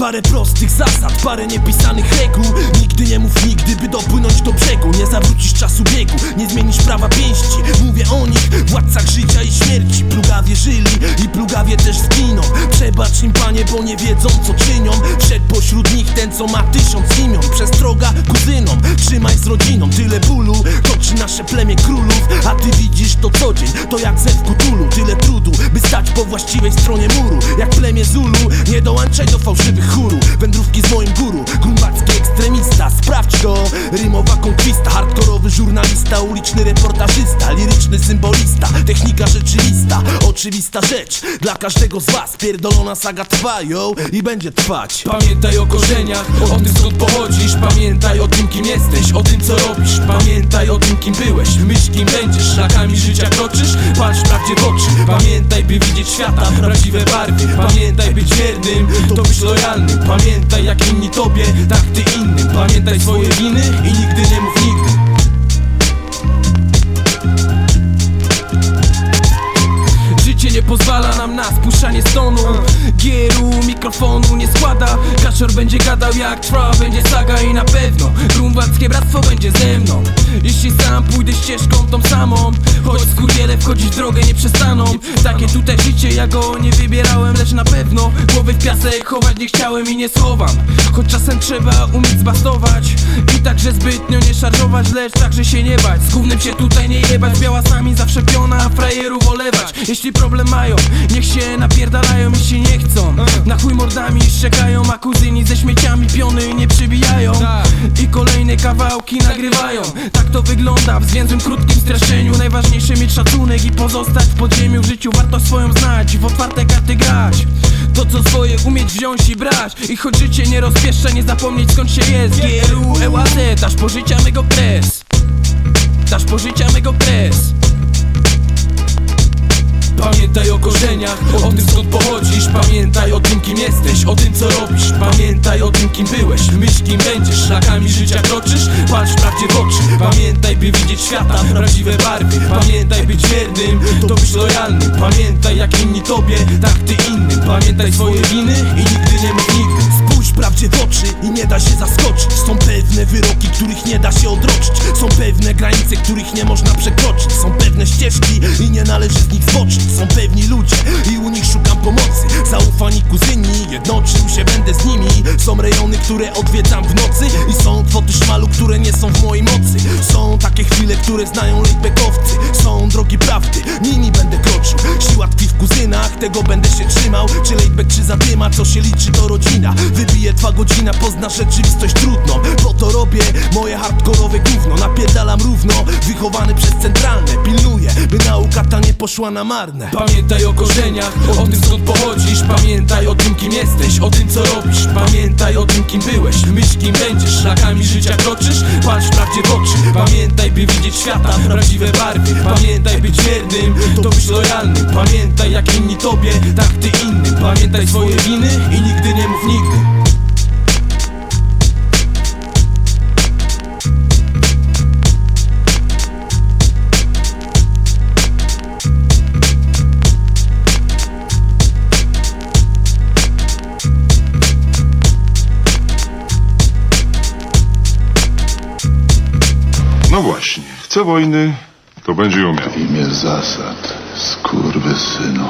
Parę prostych zasad, parę niepisanych reguł. Nigdy nie mów nigdy, by dopłynąć do brzegu. Nie zawrócisz czasu biegu, nie zmienisz prawa pięści Przebacz im panie, bo nie wiedzą co czynią. Wszedł pośród nich ten co ma tysiąc imion. Przestroga kuzynom, trzymaj z rodziną. Tyle bólu, toczy nasze plemię królów. A ty widzisz to co dzień, to jak zew kutulu. Tyle trudu, by stać po właściwej stronie muru. Jak plemię Zulu, nie dołączaj do fałszywych chóru. Wędrówki z moim guru, grumbacki ekstremista. Sprawdź to, rymowa konkwista. Hardkorowy żurnalista, uliczny reportażysta technika rzeczywista Oczywista rzecz, dla każdego z was Pierdolona saga trwa, i będzie trwać. Pamiętaj o korzeniach, o tym skąd pochodzisz. Pamiętaj o tym kim jesteś, o tym co robisz. Pamiętaj o tym kim byłeś, myśl kim będziesz. Szlakami życia kroczysz, patrz prawdzie w oczy. Pamiętaj by widzieć świata, prawdziwe barwy. Pamiętaj być wiernym, to być lojalnym. Pamiętaj jak inni tobie, tak ty innym. Pamiętaj swoje winy i nigdy nie mów nigdy na spuszczanie stonu. Gieru mikrofonu nie składa. Kaszor będzie gadał jak trwa będzie saga I na pewno grumbackie bractwo będzie ze mną. Jeśli sam pójdę ścieżką tą samą Choć skurwiele wchodzić w drogę nie przestaną. Takie tutaj życie ja go nie wybierałem Lecz na pewno głowy w piasek chować nie chciałem i nie schowam. Choć czasem trzeba umieć zbastować także zbytnio nie szarżować Lecz także się nie bać. Z gównem się tutaj nie jebać Biała sami zawsze piona, a frajerów olewać. Jeśli problem mają, niech się napierdalają Jeśli nie chcą, na chuj mordami szczekają A kuzyni ze śmieciami piony nie przybijają. I kolejne kawałki nagrywają. Tak to wygląda w zwięzłym, krótkim streszczeniu. Najważniejsze mieć szacunek i pozostać w podziemiu. W życiu warto swoją znać w otwarte co swoje umieć wziąć i brać. I choć życie nie rozpieszcza, nie zapomnieć skąd się jest. GRU, EUAZ, dasz pożycia mego kres Dasz pożycia mego kres Pamiętaj o korzeniach, o tym skąd pochodzisz. Pamiętaj o tym kim jesteś, o co robisz? Pamiętaj o tym kim byłeś, myśl kim będziesz. Szlakami życia kroczysz, patrz prawdzie w oczy. Pamiętaj by widzieć świata, prawdziwe barwy. Pamiętaj być wiernym, to być lojalnym Pamiętaj jak inni tobie, tak ty innym. Pamiętaj swoje winy i nigdy nie mów nigdy. Spójrz prawdzie w oczy i nie da się zaskoczyć. Są pewne wyroki, których nie da się odroczyć. Są pewne granice, których nie można przekroczyć. Są ścieżki i nie należy z nich zboczyć Są pewni ludzie i u nich szukam pomocy. Zaufani kuzyni, jednoczył się będę z nimi. Są rejony, które odwiedzam w nocy I są kwoty szmalu, które nie są w mojej mocy. Są takie chwile, które znają lejbekowcy Są drogi prawdy, nimi będę kroczył. Siła tkwi w kuzynach, tego będę się trzymał. Czy lejbek, czy zadyma, co się liczy to rodzina. Wybije twa godzina, poznasz rzeczywistość trudną Po to robię moje hardkorowe gówno. Napierdalam równo, wychowany przez centralne. Pilnuję, poszła na marne. Pamiętaj o korzeniach, o tym skąd pochodzisz. Pamiętaj o tym kim jesteś, o tym co robisz. Pamiętaj o tym kim byłeś, myśl kim będziesz Szlakami życia kroczysz, patrz prawdzie w oczy. Pamiętaj by widzieć świata, prawdziwe barwy. Pamiętaj być wiernym, to być lojalnym. Pamiętaj jak inni tobie, tak ty innym. Pamiętaj swoje winy i nigdy nie mów nigdy No właśnie, chce wojny, to będzie ją miał. W imię zasad, skurwysynu.